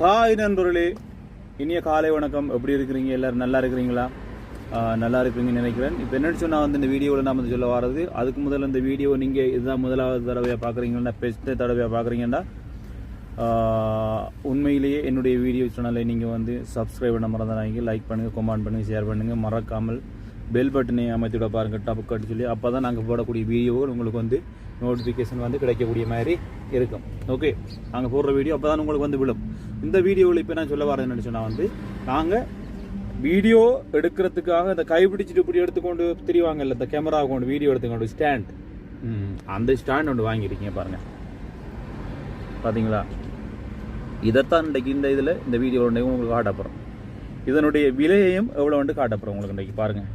Hi நண்பர்களே. இனிய காலை வணக்கம். எப்படி இருக்கிறீங்க? எல்லாரும் நல்லா இருக்கிறீங்களா? நல்லா இருப்பீங்கன்னு நினைக்கிறேன். இப்போ என்னன்னு சொன்னால் வந்து இந்த வீடியோவில் நான் வந்து சொல்ல வர்றது அதுக்கு முதல்ல இந்த வீடியோ நீங்கள் இதுதான் முதலாவது தடவையாக பார்க்குறீங்கன்னா பெஸ்ட் தடவையாக பார்க்குறீங்கன்னா உண்மையிலேயே என்னுடைய வீடியோ சேனலை நீங்கள் வந்து சப்ஸ்கிரைப் பண்ண மறந்துடாங்க லைக் பண்ணுங்கள் கமெண்ட் பண்ணுங்கள் ஷேர் பண்ணுங்கள் மறக்காமல் பெல் பட்டனை அமைத்துவிட பாருங்கள் டப்புக்கு கட்டு சொல்லி. அப்போ தான் நாங்கள் போடக்கூடிய வீடியோகள் உங்களுக்கு வந்து நோட்டிஃபிகேஷன் வந்து கிடைக்கக்கூடிய மாதிரி இருக்கும். ஓகே நாங்கள் போடுற வீடியோ அப்போ தான் உங்களுக்கு வந்து விழும். இந்த வீடியோவில் இப்போ நான் சொல்ல வரேன் என்னன்னு சொன்னால் வந்து நாங்கள் வீடியோ எடுக்கிறதுக்காக இந்த கைப்பிடிச்சிட்டு இப்படி எடுத்துக்கொண்டு திரிவாங்கல்ல இந்த கேமரா கொண்டு வீடியோ எடுத்துக்கொண்டு ஸ்டாண்ட் அந்த ஸ்டாண்ட் ஒன்று வாங்கியிருக்கீங்க பாருங்கள் பார்த்தீங்களா இதைத்தான் இன்றைக்கு இந்த இதில் இந்த வீடியோ ஒன்றையும் உங்களுக்கு காட்டப்புறோம் இதனுடைய விலையையும் எவ்வளோ வந்து காட்டப்புறோம் உங்களுக்கு இன்றைக்கு பாருங்கள்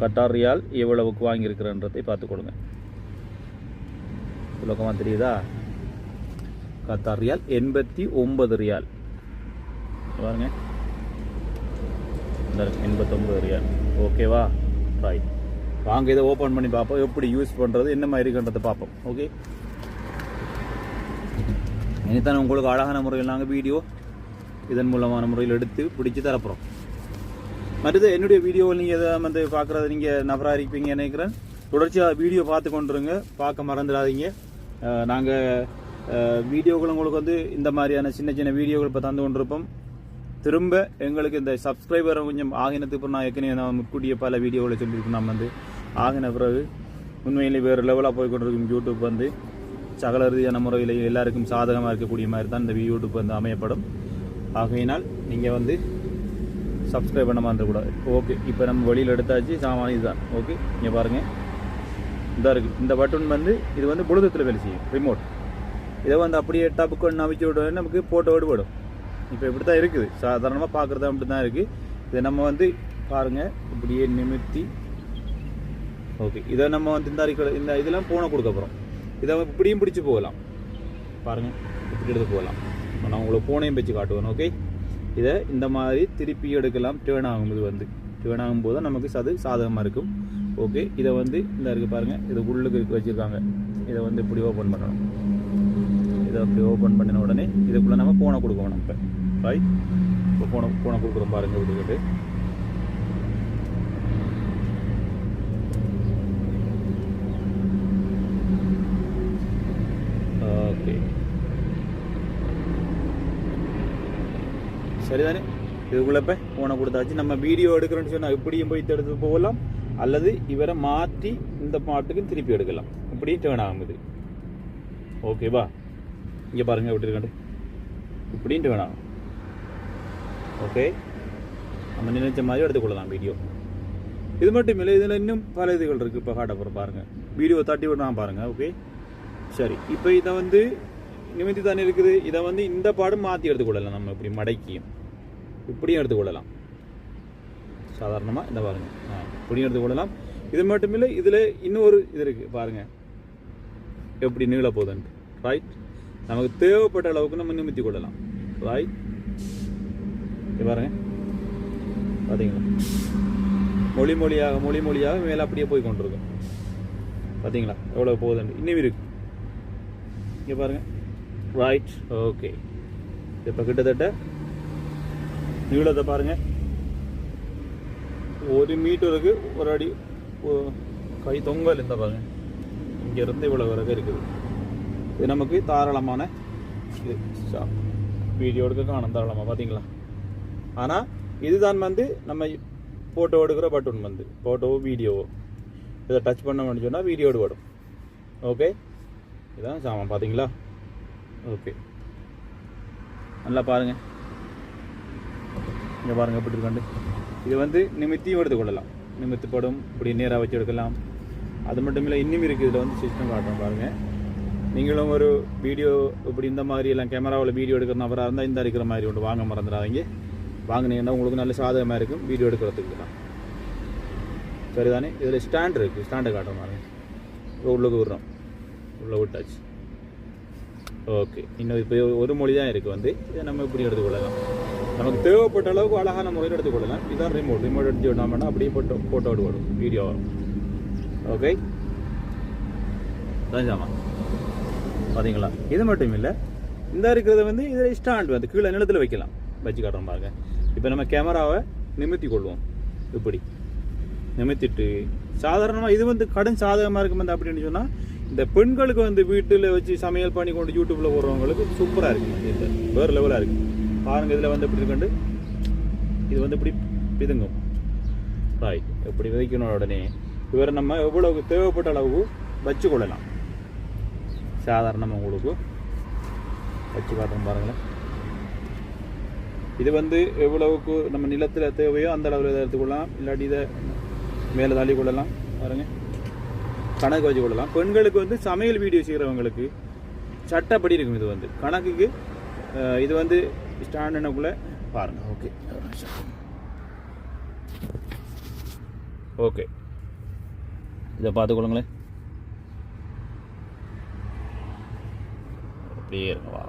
கட்டார் ரியால் எவ்வளவுக்கு வாங்கியிருக்கிறன்றதை பார்த்து கொடுங்க சுலகமாக தெரியுதா? கத்தார் ரியால் எண்பத்தி ஒன்பது ரியால். பாருங்க. இந்த எண்பத்தொன்பது ரியால். ஓகேவா ரைட் வாங்க இதை ஓப்பன் பண்ணி பார்ப்போம். எப்படி யூஸ் பண்ணுறது என்ன மாதிரி இருக்குன்றதை பார்ப்போம். ஓகே இனித்தான் உங்களுக்கு அழகான முறையில் நாங்கள் வீடியோ இதன் மூலமான முறையில் எடுத்து பிடிச்சி தரப்புறோம். மற்றது என்னுடைய வீடியோவில் நீங்கள் எதை வந்து பார்க்குறது நீங்கள் நபராக இருப்பீங்க நினைக்கிறேன். தொடர்ச்சியாக வீடியோ பார்த்து கொண்டுருங்க. பார்க்க மறந்துடாதீங்க. நாங்கள் வீடியோக்கள் உங்களுக்கு வந்து இந்த மாதிரியான சின்ன சின்ன வீடியோக்கள் இப்போ தந்து கொண்டிருப்போம். திரும்ப எங்களுக்கு இந்த சப்ஸ்கிரைபர் கொஞ்சம் ஆகினத்துக்கு அப்புறம் நான் ஏற்கனவே நான் கூடிய பல வீடியோவில் சொல்லியிருக்கோம் நம்ம வந்து ஆகின பிறகு உண்மையிலே வேறு லெவலாக போய் கொண்டிருக்கும் யூடியூப் வந்து சகல ரீதியான முறையில் எல்லாருக்கும் சாதகமாக இருக்கக்கூடிய மாதிரி தான் இந்த யூடியூப் வந்து அமையப்படும். ஆகையினால் நீங்கள் வந்து சப்ஸ்கிரைப் பண்ண மறந்துடக்கூடாது. ஓகே இப்போ நம்ம வெளியில் எடுத்தாச்சு சாமான் இதுதான். ஓகே இங்கே பாருங்கள் இதாக இருக்குது இந்த பட்டன் வந்து இது வந்து புழுதத்தில் வேலை செய்யும். ரிமோட் இதை வந்து அப்படியே டப்புக்கு ஒன்று அவிச்சு நமக்கு போட்டோ விடுபடும் இப்போ இப்படி தான் இருக்குது. சாதாரணமாக பார்க்குறது அப்படி தான் இருக்குது இதை நம்ம வந்து பாருங்கள் இப்படியே நிமித்தி. ஓகே இதை நம்ம வந்து இந்த அறிக்கை இந்த இதெல்லாம் போன கொடுக்க போகிறோம் இதை இப்படியும் பிடிச்சி போகலாம். பாருங்கள் இப்படி எடுத்து போகலாம். இப்போ நான் உங்களை போனையும் வச்சு காட்டுவேன். ஓகே இதை இந்த மாதிரி திருப்பி எடுக்கலாம். டேர்ன் ஆகும் இது வந்து. டேர்ன் ஆகும்போது நமக்கு அது சாதகமாக இருக்கும். ஓகே இதை வந்து இந்த இருக்குது பாருங்கள் இது உள்ளுக்கு வச்சுருக்காங்க. இதை வந்து இப்படி ஓப்பன் பண்ணணும். இதை அப்படி ஓப்பன் பண்ணின உடனே இதுக்குள்ளே நம்ம போனை கொடுக்கணும் நம்ம. ரைட் இப்போ போன போனை கொடுக்குறோம் பாருங்கள் விட்டுக்கிட்டு ஓகே சரிதானே? இதுக்குள்ள இப்போ போனை கொடுத்தாச்சு. நம்ம வீடியோ எடுக்கிறோன்னு சொன்னால் இப்படியும் போய் எடுத்து போகலாம். அல்லது இவரை மாற்றி இந்த பாட்டுக்கும் திருப்பி எடுக்கலாம். இப்படியும் டேர்ன் ஆகுது ஓகேவா இங்கே பாருங்க எப்படி இருக்காண்டு? இப்படின்ட்டு வேணாம். ஓகே நம்ம நினைச்ச மாதிரி எடுத்துக்கொள்ளலாம் வீடியோ இது மட்டும் இல்லை இதில் இன்னும் பல இதுகள் இருக்குது இப்போ காட்டப்புறம் பாருங்கள் வீடியோ தட்டி விடலாம் பாருங்கள் ஓகே சரி இப்போ இதை வந்து நிமித்தி தானே இருக்குது? இதை வந்து இந்த பாடம் மாற்றி எடுத்துக்கொள்ளலாம் நம்ம இப்படி மடக்கியும். இப்படியும் எடுத்துக்கொள்ளலாம். சாதாரணமாக இந்த பாருங்கள் ஆ இப்படியும் எடுத்துக்கொள்ளலாம். இது மட்டும் இல்லை இதில் இன்னொரு இது இருக்குது பாருங்கள் எப்படி நீள போகுதுன்ட்டு ரைட் நமக்கு தேவைப்பட்ட அளவுக்கு நம்ம நிமித்தி கொள்ளலாம். ரைட் பாருங்க. பார்த்தீங்களா மொழி மொழியாக மொழி மொழியாக மேலே அப்படியே போய் கொண்டிருக்கும். பார்த்தீங்களா எவ்வளோ போகுதுன்னு. இன்னும் இருக்கு. இங்கே பாருங்க. ரைட் ஓகே இப்போ கிட்டத்தட்ட நீளத்தை பாருங்க. ஒரு மீட்டருக்கு ஒரு அடி கை தொங்கல் இந்த பாருங்க. இங்கேருந்து இவ்வளோ வரைக்கும் இருக்குது. இது நமக்கு தாராளமான இது. சா- வீடியோ எடுக்க காணும் தாராளமாக பார்த்தீங்களா ஆனால் இதுதான் வந்து நம்ம ஃபோட்டோ எடுக்கிற பட்டன் வந்து ஃபோட்டோவோ வீடியோவோ இதை டச் பண்ண சொன்னால் வீடியோ எடுபடும் ஓகே இதான் சாமான் பார்த்தீங்களா ஓகே நல்லா பாருங்கள் இங்கே பாருங்கள் எப்படி இருக்காண்டு இது வந்து நிமித்தியும் எடுத்துக்கொள்ளலாம் நிமித்து படம் இப்படி நேராக வச்சு எடுக்கலாம். அது மட்டும் இல்லை இன்னும் இருக்குது இதில் வந்து சிஸ்டம் காட்டுறோம் பாருங்கள் நீங்களும் ஒரு வீடியோ இப்படி இந்த மாதிரி எல்லாம் கேமராவில் வீடியோ எடுக்கிற நபராக இருந்தால் இந்த இருக்கிற மாதிரி ஒன்று வாங்க மறந்துடாதீங்க. வாங்கினீங்கன்னா உங்களுக்கு நல்ல சாதகமாக இருக்கும். வீடியோ எடுக்கிறதுக்கு தான். சரிதானே? இதில் ஸ்டாண்ட் இருக்குது ஸ்டாண்டை காட்டுற மாதிரி. உள்ளுக்கு விடுறோம். உள்ளே விட்டாச்சு. ஓகே இன்னும் இப்போ ஒரு மொழி தான் இருக்குது வந்து. இதை நம்ம இப்படி எடுத்துக்கொள்ளலாம். நமக்கு தேவைப்பட்ட அளவுக்கு அழகான முறையில் எடுத்துக்கொள்ளலாம். இதுதான் ரிமோட் ரிமோட் எடுத்து விடாமன்னா அப்படியே போட்டோ ஃபோட்டோ எடுக்கணும். வீடியோ ஓகே தான் பார்த்தீங்களா இது மட்டும் இல்லை இந்த இருக்கிறத வந்து இதில் ஸ்டாண்ட் வந்து கீழே நிலத்தில் வைக்கலாம். வச்சு காட்டுற பாருங்க. இப்போ நம்ம கேமராவை நிமித்தி கொள்வோம். இப்படி. நிமித்திட்டு சாதாரணமாக இது வந்து கடன் சாதகமாக இருக்கும் வந்து அப்படின்னு சொன்னால் இந்த பெண்களுக்கு வந்து வீட்டில் வச்சு சமையல் பண்ணி கொண்டு யூடியூப்பில் போடுறவங்களுக்கு சூப்பராக இருக்கும். இந்த வேறு லெவலாக இருக்கும். பாருங்கள் இதில் வந்து இப்படி இருக்கண்டு? இது வந்து இப்படி பிதுங்கும். ரைட் எப்படி விதைக்கணும் உடனே இவரை நம்ம எவ்வளவு தேவைப்பட்ட அளவுக்கு வச்சு கொள்ளலாம் சாதாரணமாக உங்களுக்கு வச்சு பார்த்தோம் பாருங்களேன். இது வந்து எவ்வளவுக்கு நம்ம நிலத்தில் தேவையோ அந்த அளவில் இதை எடுத்துக்கொள்ளலாம் இல்லாட்டி இதை மேலே தள்ளி கொள்ளலாம். பாருங்க. கணக்கு வச்சு கொள்ளலாம். பெண்களுக்கு வந்து சமையல் வீடியோ செய்கிறவங்களுக்கு சட்டப்படி இருக்கும் இது வந்து. கணக்குக்கு இது வந்து ஸ்டாண்டர்டுக்குள்ளே பாருங்கள் ஓகே. ஓகே. இதை பார்த்துக்கொள்ளுங்களேன் அப்படியே இருங்க வா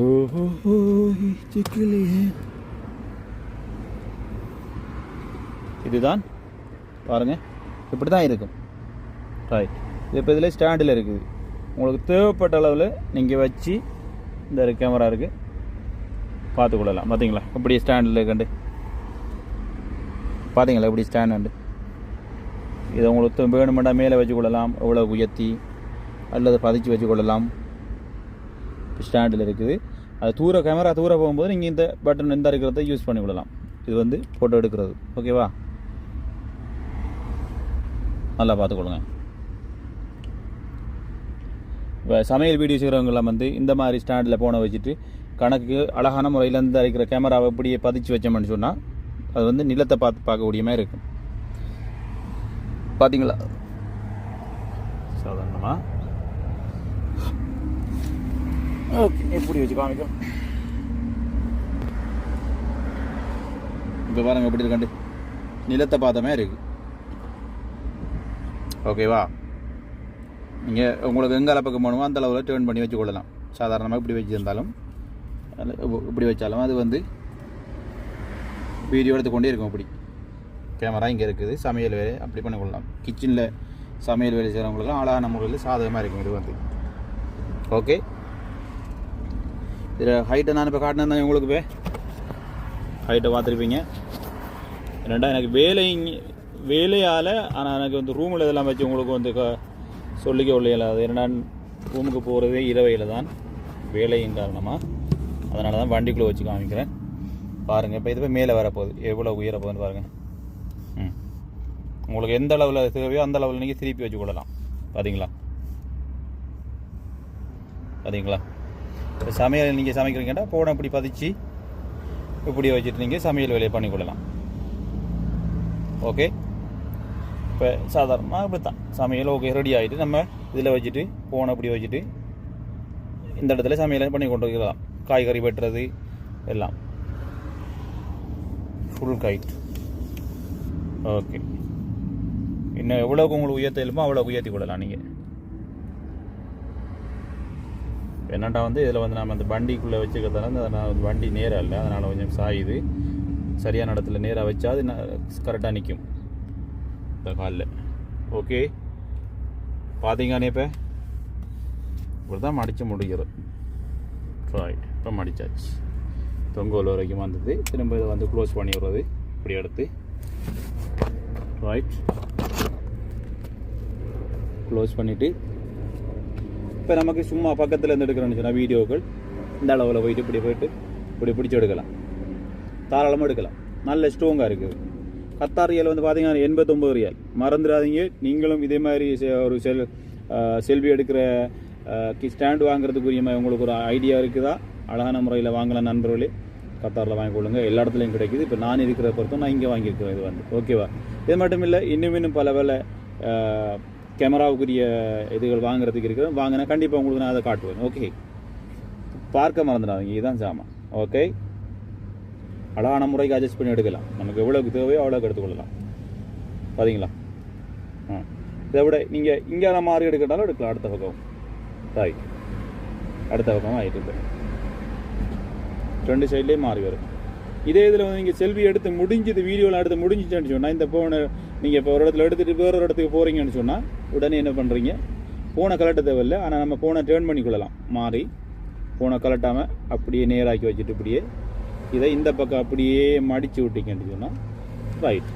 ஓஹோ சிக்கலையே இதுதான்? பாருங்க. இப்படி தான் இருக்கும். ரைட் இது இப்போ இதில் ஸ்டாண்டில் இருக்குது. உங்களுக்கு தேவைப்பட்ட அளவில் நீங்கள் வச்சு இந்த கேமரா இருக்குது பார்த்துக்கொள்ளலாம் பார்த்தீங்களா இப்படி ஸ்டாண்டில் கண்டு. பார்த்தீங்களா இப்படி ஸ்டாண்ட் இதை உங்களுக்கு வேணுமெண்டா மேலே வச்சு கொள்ளலாம் எவ்வளோ உயர்த்தி அல்லது பதிச்சு வச்சு கொள்ளலாம் ஸ்டாண்டில் இருக்குது. அது தூர கேமரா தூர போகும்போது நீங்கள் இந்த பட்டன் இந்த இருக்கிறத யூஸ் பண்ணி கொள்ளலாம் இது வந்து ஃபோட்டோ எடுக்கிறது. ஓகேவா நல்லா பார்த்துக்கொள்ளுங்க. இப்போ சமையல் வீடியோ செய்கிறவங்களாம் வந்து இந்த மாதிரி ஸ்டாண்டில் போன வச்சுட்டு கணக்கு அழகான முறையில் இந்த இருக்கிற கேமராவை இப்படியே பதிச்சு வச்சோம்னு சொன்னால் அது வந்து நிலத்தை பார்த்து பார்க்கக்கூடிய மாதிரி இருக்கும். பார்த்தீங்களா சாதாரணமாக ஓகே எப்படி வச்சு காமிக்கும். இப்போ பாருங்க எப்படி இருக்காண்டு நிலத்தை பார்த்த மாதிரி இருக்கு. ஓகேவா நீங்கள் உங்களுக்கு எங்கே பக்கம் போகணுமோ அந்த அளவில் டேர்ன் பண்ணி வச்சு கொள்ளலாம். சாதாரணமாக இப்படி வச்சுருந்தாலும் இப்படி வச்சாலும் அது வந்து வீடியோ எடுத்துக்கொண்டே இருக்கும் இப்படி கேமரா இங்கே இருக்குது. சமையல் வேலை அப்படி பண்ணி கொள்ளலாம். கிச்சனில் சமையல் வேலை செய்கிறவங்களுக்குலாம் அழகான முறையில் சாதகமாக இருக்கும் இது வந்து. ஓகே இதில் ஹைட்டை நான் இப்போ காட்டினேன் உங்களுக்கு போய் ஹைட்டை பார்த்துருப்பீங்க. ரெண்டா எனக்கு வேலை வேலையால் ஆனால் எனக்கு வந்து ரூமில் இதெல்லாம் வச்சு உங்களுக்கு வந்து சொல்லிக்க உள்ளியல அது என்னடா ரூமுக்கு போகிறதே இரவையில் தான் வேலையின் காரணமாக அதனால தான் வண்டிக்குள்ளே வச்சு காமிக்கிறேன். பாருங்கள் இப்போ இது போய் மேலே வரப்போகுது. எவ்வளோ உயர போகுதுன்னு பாருங்கள் உங்களுக்கு எந்த அளவில் தேவையோ அந்த அளவில் நீங்கள் திருப்பி வச்சு கொள்ளலாம். பார்த்தீங்களா பார்த்தீங்களா இப்போ சமையல் நீங்கள் சமைக்கிறீங்கன்னா போன இப்படி பதிச்சு இப்படி வச்சுட்டு நீங்கள் சமையல் வேலையை பண்ணிக்கொள்ளலாம் ஓகே இப்போ சாதாரணமாக இப்படி தான் சமையல் ஓகே ரெடி ஆகிட்டு நம்ம இதில் வச்சுட்டு போனை இப்படி வச்சுட்டு இந்த இடத்துல சமையலை பண்ணி கொண்டு இருக்கலாம். காய்கறி வெட்டுறது எல்லாம். ஃபுல் கைட் ஓகே இன்னும் எவ்வளோக்கு உங்களுக்கு உயர்த்த இயலுமோ அவ்வளோ உயர்த்தி கொள்ளலாம் நீங்கள் என்னடா வந்து இதில் வந்து நம்ம அந்த வண்டிக்குள்ளே வச்சுக்கிறதால அதனால் வந்து வண்டி நேராக இல்லை அதனால் கொஞ்சம் சாயுது. சரியான இடத்துல நேராக வச்சா அது கரெக்டாக நிற்கும் இந்த காலில். ஓகே பார்த்தீங்கன்னே இப்போ? இப்படி தான் மடித்து முடிகிறது ரைட் இப்போ மடிச்சாச்சு. தொங்கோல் வரைக்கும் வந்தது. திரும்ப இதை வந்து க்ளோஸ் பண்ணி விடுறது. இப்படி எடுத்து. ரைட் க்ளோஸ் பண்ணிவிட்டு இப்போ நமக்கு சும்மா பக்கத்தில் இருந்து எடுக்கிறோம்னு சொன்னால் வீடியோக்கள் இந்த அளவில் போயிட்டு இப்படி போயிட்டு இப்படி பிடிச்சி எடுக்கலாம். தாராளமாக எடுக்கலாம். நல்ல ஸ்ட்ராங்காக இருக்குது கத்தார் ரியல் வந்து பார்த்தீங்கன்னா எண்பத்தொம்பது ரியல். மறந்துடாதீங்க. நீங்களும் இதே மாதிரி செ- ஒரு செல் செல்வி எடுக்கிற ஸ்டாண்டு வாங்குறதுக்குரிய மாதிரி உங்களுக்கு ஒரு ஐடியா இருக்குதா? அழகான முறையில் வாங்கலாம் நண்பர்களே. கத்தாரில் வாங்கி கொள்ளுங்கள் எல்லா இடத்துலையும் கிடைக்குது. இப்போ நான் இருக்கிற பொறுத்தும் நான் இங்கே வாங்கியிருக்கிறேன் இது வந்து. ஓகேவா இது மட்டும் இல்லை இன்னும் இன்னும் பல வேலை கேமராவுக்குரிய இதுகள் வாங்குறதுக்கு இருக்குது. வாங்கினா கண்டிப்பாக உங்களுக்கு நான் அதை காட்டுவேன். ஓகே பார்க்க மறந்துடாதீங்க. இதுதான் சாமான். ஓகே அழகான முறைக்கு அட்ஜஸ்ட் பண்ணி எடுக்கலாம். நமக்கு எவ்வளோக்கு தேவையோ அவ்வளோக்கு எடுத்துக்கொள்ளலாம். பார்த்தீங்களா ஆ. இதை விட நீங்கள் இங்கே மாறி எடுக்கட்டாலும் எடுக்கலாம். அடுத்த பக்கம். சாரி அடுத்த பக்கம் ஆகிட்டு ரெண்டு சைட்லேயும் மாறி வரும். இதே இதில் வந்து நீங்கள் செல்வி எடுத்து முடிஞ்சது வீடியோவில் எடுத்து முடிஞ்சிச்சுன்னு சொன்னால் இந்த ஃபோனை நீங்கள் இப்போ ஒரு இடத்துல எடுத்துகிட்டு வேறு ஒரு இடத்துக்கு போகிறீங்கன்னு சொன்னால் உடனே என்ன பண்ணுறீங்க ஃபோனை கலட்ட தேவையில்லை. ஆனால் நம்ம ஃபோனை டேர்ன் பண்ணி கொள்ளலாம் மாறி ஃபோனை கலட்டாமல் அப்படியே நேராக்கி வச்சுட்டு இப்படியே இதை இந்த பக்கம் அப்படியே மடித்து விட்டிங்கன்னு சொன்னால் ரைட்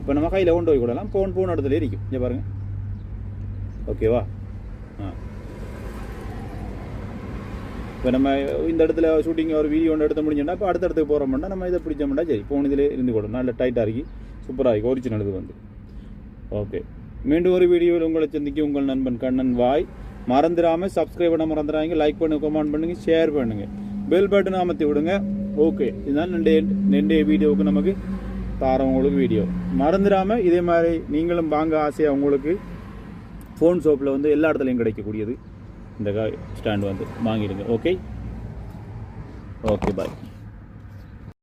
இப்போ நம்ம கையில் கொண்டு போய் கொள்ளலாம். ஃபோன் ஃபோன் இடத்துல இருக்கும் இங்கே பாருங்கள் ஓகேவா ஆ. இப்போ நம்ம இந்த இடத்துல ஷூட்டிங் ஒரு வீடியோ ஒன்று எடுத்து முடிஞ்சோம்னா இப்போ அடுத்த இடத்துக்கு போகிறோம்னா நம்ம இதை பிடிச்சோம்னா சரி. ஃபோன் இதில் இருந்து கொடுக்கணும் நல்ல டைட்டாக இருக்கி சூப்பராக இருக்கும் ஒரிஜினல் இது வந்து. ஓகே மீண்டும் ஒரு வீடியோவில் உங்களை சந்திக்கும் உங்கள் நண்பன் கண்ணன் வாய். மறந்துடாமல் சப்ஸ்கிரைப் பண்ண மறந்துடாங்க லைக் பண்ணுங்க கமெண்ட் பண்ணுங்க ஷேர் பண்ணுங்க. பெல் பட்டன் அமர்த்தி விடுங்க. ஓகே இதுதான் ரெண்டே ரெண்டே வீடியோவுக்கு நமக்கு தாரம் உங்களுக்கு வீடியோ. மறந்துடாமல் இதே மாதிரி நீங்களும் வாங்க ஆசையாக உங்களுக்கு ஃபோன் ஷாப்பில் வந்து எல்லா இடத்துலையும் கிடைக்கக்கூடியது. இந்த ஸ்டாண்ட் வந்து வாங்கிடுங்க. Okay okay bye